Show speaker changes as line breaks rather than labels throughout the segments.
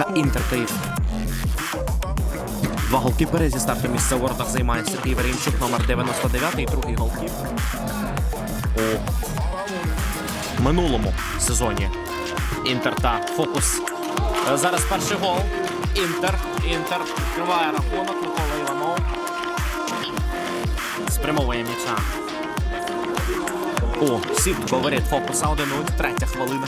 ФК Інтер Київ. Два голкіпери зі старту місця у воротах займає Сергій Верінчук, номер 99 і другий голкіп. У минулому сезоні Інтер та Фокус. Е, Зараз перший гол. Інтер. Інтер відкриває рахунок. Микола Іванов. Спрямовує м'яча. У сітку воріт фокуса 1-0. Третя хвилина.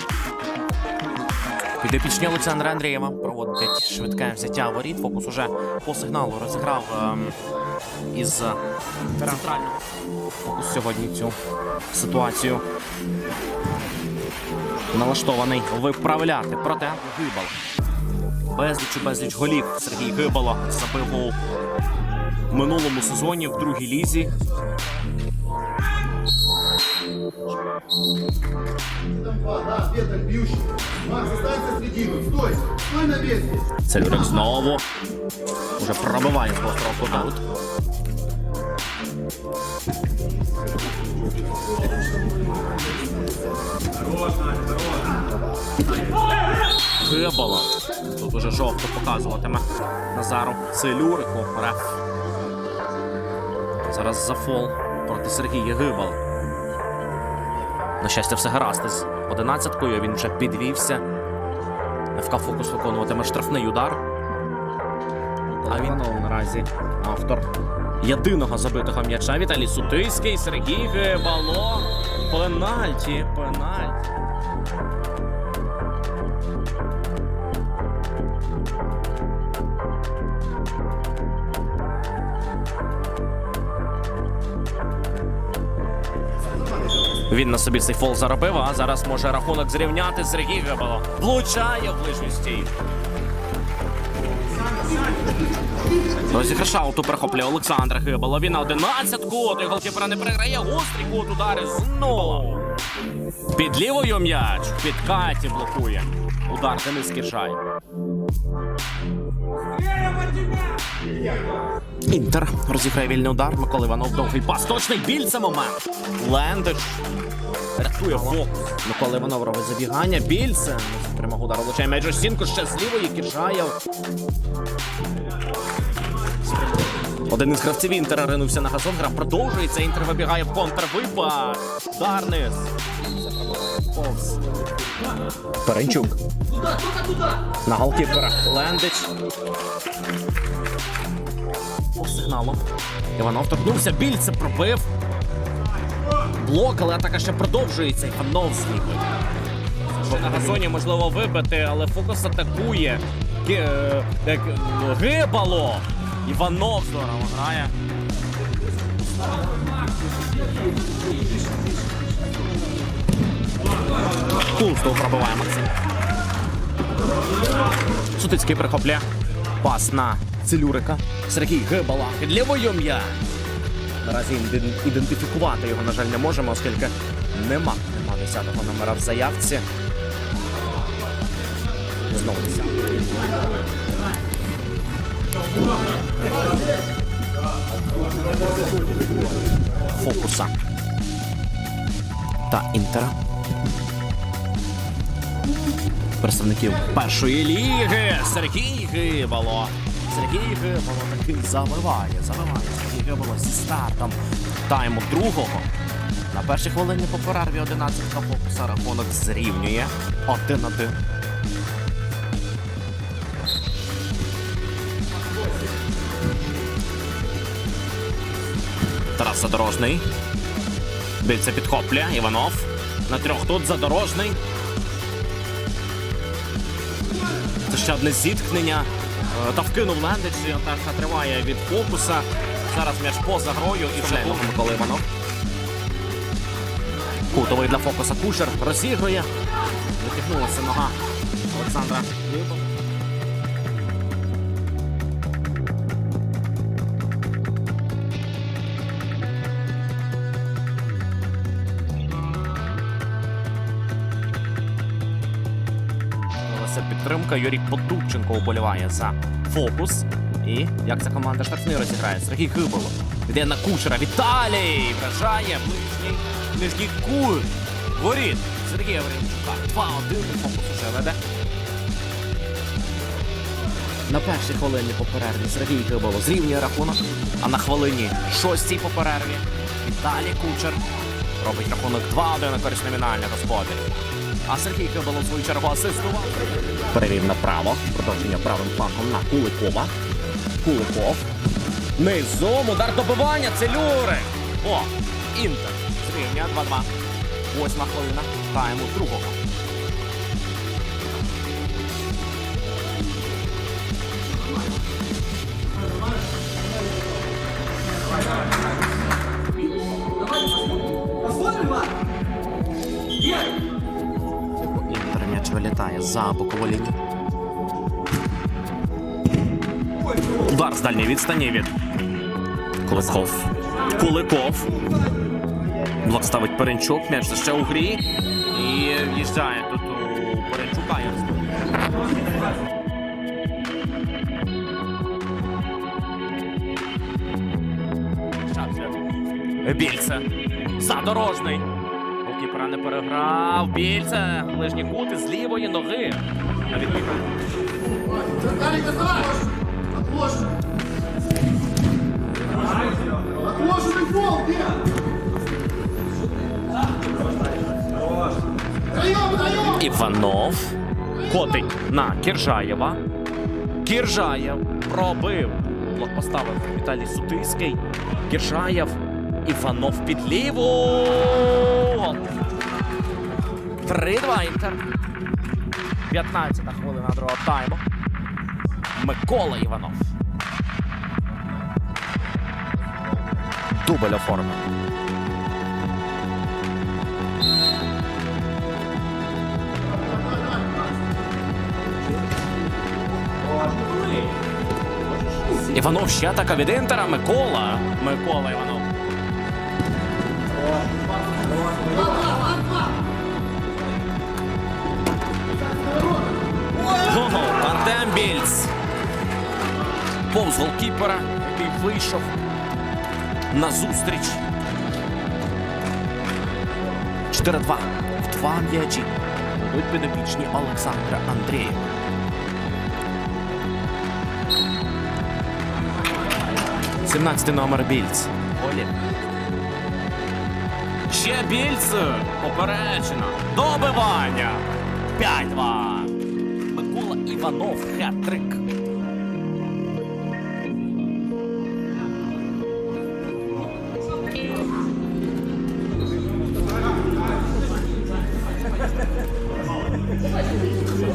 Підопічні Олександра Андрієва проводить швидке взяття воріт. Фокус уже по сигналу розіграв ем, із е, центрального. Фокус сьогодні цю ситуацію налаштований виправляти. Проте Гибал. Безліч і безліч голів Сергій Гибало забив в минулому сезоні в другій лізі. Целюрик знову. Уже пробиває з гострого кута. Гибало. Тут уже жовто показуватиме Назару Целюрику. Реф. Зараз за фол проти Сергія Гибала. На щастя, все гаразд з 11-кою. Він вже підвівся. ФК Фокус виконуватиме штрафний удар. А він наразі автор єдиного забитого м'яча Віталій Сутиський, Сергій Гебало. Пенальті, пенальті. Він на собі цей фол заробив, а зараз може рахунок зрівняти Сергій Гебало. Влучає в ближню стійку. Розіграш ауту перехоплює Олександра Гибало. Він на 11 кут. І голкіпера не переграє. Гострий кут удари знову. Під лівою м'яч. Під Каті блокує. Удар Денис Кіршай. Інтер розіграє вільний удар. Микола Іванов довгий пас. Точний біль це момент. Лендич. Рятує фокус. Микола Іванов робить забігання. Більце. Отримав удар. Влучає м'яч Сінку. Ще з лівої Кіршаєв. Один із гравців Інтера ринувся на газон. Продовжується. Інтер вибігає в контрвипад. Дарнис. Повз. Перенчук. На голкіпера. Лендич. По сигналу. Іванов торкнувся. Більце пробив. Блок, але атака ще продовжується. Іванов зліпить. На газоні можливо вибити, але фокус атакує. Е, е, Гибало. Іванов здорово грає. Кустов пробиває Максим. Сутицький прихоплює. Пас на Целюрика. Сергій Гибала. Під лівою м'я. Наразі ідентифікувати його, на жаль, не можемо, оскільки нема. Нема 10-го номера в заявці. Знову 10. Фокуса. Та Інтера. Представників першої ліги Сергій Гибало. Сергій Гибало таки забиває, забиває Сергій Гибало зі стартом тайму другого. На першій хвилині по перерві 11 фокуса рахунок зрівнює 1-1. Тарас Задорожний. Більце підхоплює. Іванов. На трьох тут задорожний. Це ще одне зіткнення. Е, Та вкинув Лендич. і Атака триває від фокуса. Зараз м'яч поза грою і вже Микола Іванов. Кутовий для фокуса Кушер розігрує. Витягнулася нога Олександра Гиба. Підтримка. Юрій Потупченко уболіває за фокус. І як ця команда штрафний розіграє? Сергій Гибало. Йде на кучера. Віталій! Вражає ближній нижній кут. воріт. Сергія Варенчука. 2-1. Фокус уже веде. На першій хвилині по перерві Сергій Кибало зрівнює рахунок, а на хвилині шостій по перерві Віталій Кучер робить рахунок 2-1 на користь номінальних господарів. А Сергій Кибало в свою чергу асистував. Перевів направо. Продовження правим флангом на Куликова. Куликов. Низом удар добивання. Це Люри. О, Інтер. Зрівня 2-2. Восьма хвилина. Тайму другого. За бокову лінію. Удар з дальньої відстані від Куликов. Куликов. Блок ставить Перенчук, м'яч ще у грі. І в'їжджає тут у Перенчука. Більце. Задорожний. Не переграв. Більце. Ближні кути з лівої ноги. На відбір.
Где? Даем, даем!
Іванов. Котить на Кіржаєва. Кіржаєв пробив. Поставив Віталій Сутиський. Кіржаєв. Іванов під ліву. 3-2 Інтер. 15 хвилина другого тайму. Микола Іванов. Дубль оформив. Іванов ще атака від Інтера. Микола. Микола Іванов. Більц. Повз голкіпера, який вийшов на зустріч. 4-2. В два м'ячі. Будуть підопічні Олександра Андрієва. Сімнадцятий номер Більц. Олі. Ще Більц. Поперечина. Добивання. 5-2. Іванов. Хет-трик.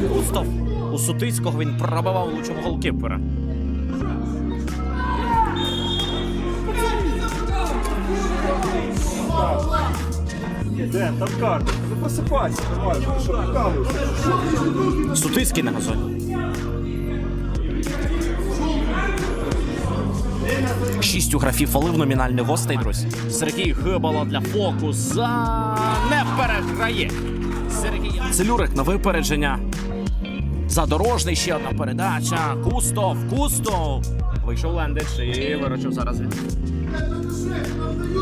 Густав. У Сутицького він пробивав лучшого голкіпера.
Ден, там карта. Ну просипайся, нормально, ти що прикалуєшся?
Сутицький на газоні. Шість у графі фолив номінальних гостей, друзі. Сергій Гибало для фокуса не переграє. Сергій Целюрик на випередження. Задорожний ще одна передача. Кустов, Кустов. Вийшов Лендич і виручив зараз від.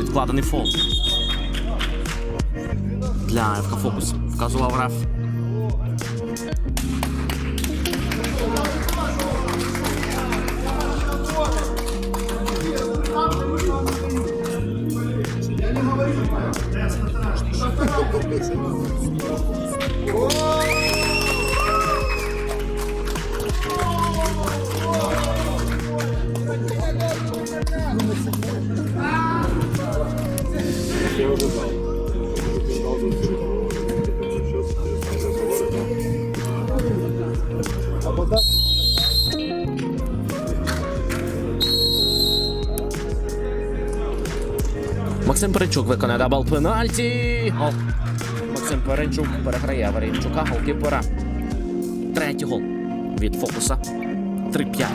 Відкладений фол. Для ФК Фокус. Вказував реф. Максим Перечук виконає дабл пенальті. Гол. Максим Перечук переграє Варінчука, голкіпера. Третій гол від фокуса. 3-5.